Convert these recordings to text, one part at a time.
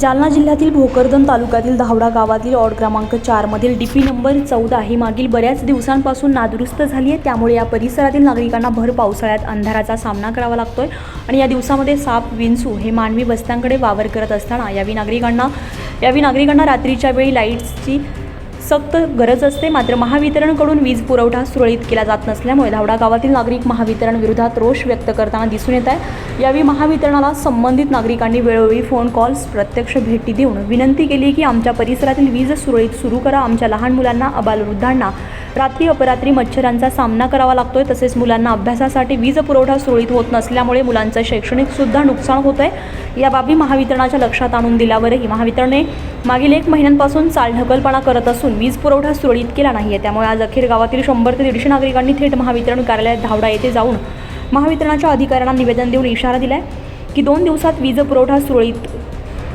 जालना जिल्ह्यातील भोकरदन तालुक्यातील धावडा गावातील ऑड क्रमांक चारमधील डी पी नंबर चौदा ही मागील बऱ्याच दिवसांपासून नादुरुस्त झाली आहे. त्यामुळे या परिसरातील नागरिकांना भर पावसाळ्यात अंधाराचा सामना करावा लागतोय. आणि या दिवसामध्ये साप विंचू हे मानवी वस्त्यांकडे वावर करत असताना यावी नागरिकांना यावी नागरिकांना रात्रीच्या वेळी लाईट्सची सक्त गरज असते. मात्र महावितरणकडून वीज पुरवठा सुरळीत केला जात नसल्यामुळे धावडा गावातील नागरिक महावितरण विरोधात रोष व्यक्त करताना दिसून येत आहे. यावेळी महावितरणाला संबंधित नागरिकांनी वेळोवेळी फोन कॉल्स प्रत्यक्ष भेटी देऊन विनंती केली की आमच्या परिसरातील वीज सुरळीत सुरू करा. आमच्या लहान मुलांना अबालवृद्धांना रात्री अपरात्री मच्छरांचा सामना करावा लागतोय. तसेच मुलांना अभ्यासासाठी वीज पुरवठा सुरळीत होत नसल्यामुळे मुलांचं शैक्षणिक सुद्धा नुकसान होत आहे या बाबी महावितरणाच्या लक्षात आणून दिल्यावरही महावितरणने मागील एक महिन्यांपासून चालढकलपणा करत असून वीज पुरवठा सुरळीत केला नाही आहे त्यामुळे आज अखेर गावातील शंभर ते दीडशे नागरिकांनी थेट महावितरण कार्यालयात धावडा येथे जाऊन महावितरणाच्या अधिकाऱ्यांना निवेदन देऊन इशारा दिला आहे की दोन दिवसात वीज पुरवठा सुरळीत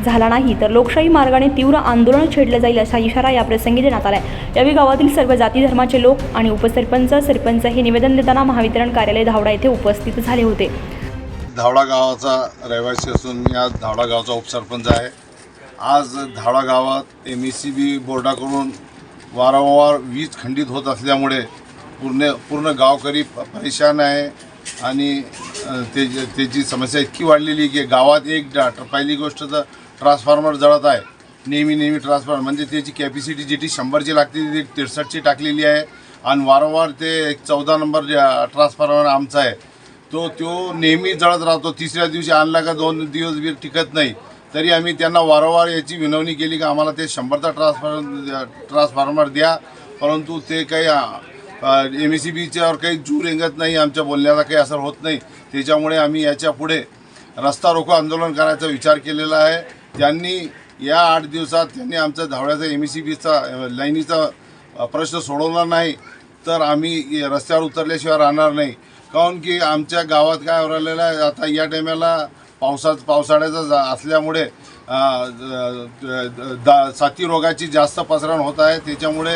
झाला नाही तर लोकशाही मार्गाने तीव्र आंदोलन छेडलं जाईल असा इशारा या प्रसंगी देण्यात आहे यावेळी गावातील सर्व जाती धर्माचे लोक आणि उपसरपंच सरपंच हे निवेदन देताना महावितरण कार्यालय धावडा येथे उपस्थित झाले होते. धावडा गावाचा रहिवासी असून मी आज धावडा गावचा उपसरपंच आहे. आज धावडा गावात एम ई सी बी बोर्डाकडून वारंवार वीज खंडित होत असल्यामुळे पूर्ण पूर्ण गावकरी परेशान आहे आणि ते त्याची समस्या इतकी वाढलेली आहे की गावात एक डा पहिली गोष्ट तर ट्रान्सफॉर्मर जळत आहे. नेहमी नेहमी ट्रान्सफॉर्मर म्हणजे त्याची कॅपॅसिटी जी टी शंभरची लागते ती तिरसष्टची टाकलेली आहे. आणि वारंवार ते एक चौदा नंबर ट्रान्सफॉर्मर आमचा आहे तो तो नेहमी जळत राहतो. तिसऱ्या दिवशी आणला का दोन दिवस बी टिकत नाही. तरी आम्ही त्यांना वारंवार याची विनवणी केली की आम्हाला ते शंभरचा ट्रान्सफॉर्मर ट्रान्सफॉर्मर द्या. परंतु ते काही एम एस सी बीच्यावर काही जूर रेंगत नाही आमच्या बोलण्याचा काही असर होत नाही. त्याच्यामुळे आम्ही याच्यापुढे रस्ता रोको आंदोलन करायचा विचार केलेला आहे. त्यांनी या आठ दिवसात त्यांनी आमचा धावड्याचा एम ई सी बीचा लाईनीचा प्रश्न सोडवला नाही तर आम्ही रस्त्यावर उतरल्याशिवाय राहणार नाही. काऊन की आमच्या गावात काय राहिलेलं आहे आता या टायमाला पावसात पावसाळ्याचा जा- असल्यामुळे दा- साथी रोगाची जास्त पसरण होत आहे त्याच्यामुळे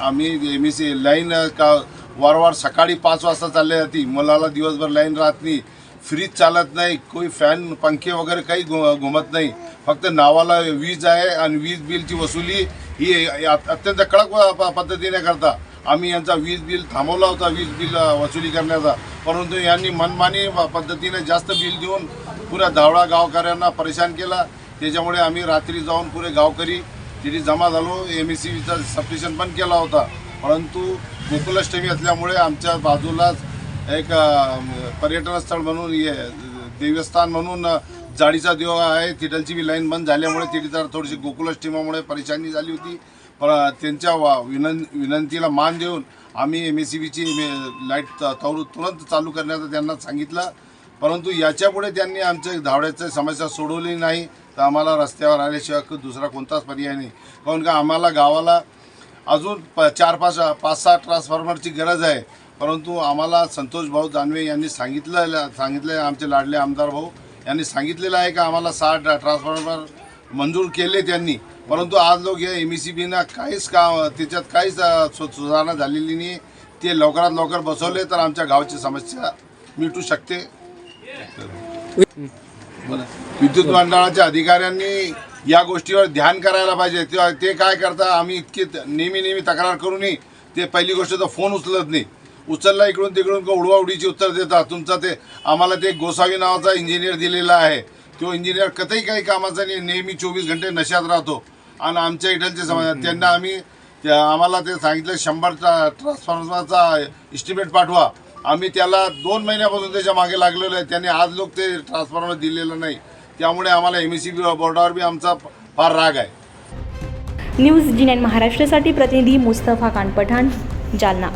आम्ही एम ई सी लाईन का वारंवार सकाळी पाच वाजता चालली जाते. मुलाला दिवसभर लाईन राहत नाही. फ्रीज चालत नाही कोई फॅन पंखे वगैरे काही घु घुमत नाही. फक्त नावाला वीज आहे आणि वीज बिलची वसुली ही अत्यंत कडक प- पद्धतीने करता. आम्ही यांचा वीज बिल थांबवला होता वीज बिल वसुली करण्याचा. परंतु यांनी मनमानी पद्धतीने जास्त बिल देऊन पुऱ्या धावळा गावकऱ्यांना परेशान केला. त्याच्यामुळे आम्ही रात्री जाऊन पुरे गावकरी तिथे जमा झालो. एम एस सी सबस्टेशन पण केला होता. परंतु गोकुलाष्टमी असल्यामुळे आमच्या बाजूलाच एक पर्यटन स्थळ म्हणून ये देवस्थान म्हणून जाळीचा देव आहे. तिथलची बी लाईन बंद झाल्यामुळे तिथे जर थोडीशी गोकुल स्टीमामुळे परेशानी झाली होती. पण त्यांच्या वा विनं विनंतीला मान देऊन आम्ही एम एस सी बीची लाइट तौर तुरंत चालू करण्याचं त्यांना सांगितलं. परंतु याच्यापुढे त्यांनी आमच्या धावड्याची समस्या सोडवली नाही. तर आम्हाला रस्त्यावर आल्याशिवाय दुसरा कोणताच पर्याय नाही. काऊन का आम्हाला गावाला अजून प चार पाच पाच सहा ट्रान्सफॉर्मरची गरज आहे. परंतु आम्हाला संतोष भाऊ जानवे यांनी सांगितलं सांगितलं आमचे लाडले आमदार भाऊ यांनी सांगितलेलं आहे का आम्हाला सहा ट्रान्सफॉर्मर मंजूर केले त्यांनी. परंतु आज लोक या एम ई सी बीना काहीच का त्याच्यात काहीच सु सुधारणा झालेली नाही. ते लवकरात लवकर बसवले तर आमच्या गावाची समस्या मिटू शकते. विद्युत मंडळाच्या अधिकाऱ्यांनी या गोष्टीवर ध्यान करायला पाहिजे. ते- ते काय करता आम्ही इतकी नेहमी नेहमी तक्रार करूनही ते पहिली गोष्ट तर फोन उचलत नाही. उचलला इकडून तिकडून का उडवाउडीची उत्तर देतात? तुमचा ते आम्हाला ते गोसावी नावाचा इंजिनियर दिलेला आहे. तो इंजिनियर कतही काही कामाचा नाही नेहमी चोवीस घंटे नशात राहतो. आणि आमच्या इथलचे समज त्यांना आम्ही आम्हाला ते सांगितलं शंभर ट्रा- ट्रान्सफॉर्मरचा इस्टिमेट पाठवा. आम्ही त्याला दोन महिन्यापासून त्याच्यामागे लागलेलो आहे. त्यांनी आज लोक ते ट्रान्सफॉर्मर दिलेलं नाही. त्यामुळे आम्हाला एम एस सी बी बोर्डावर बी आमचा फार राग आहे. न्यूज जी नाईन महाराष्ट्रासाठी प्रतिनिधी मुस्तफा कान पठाण जालना.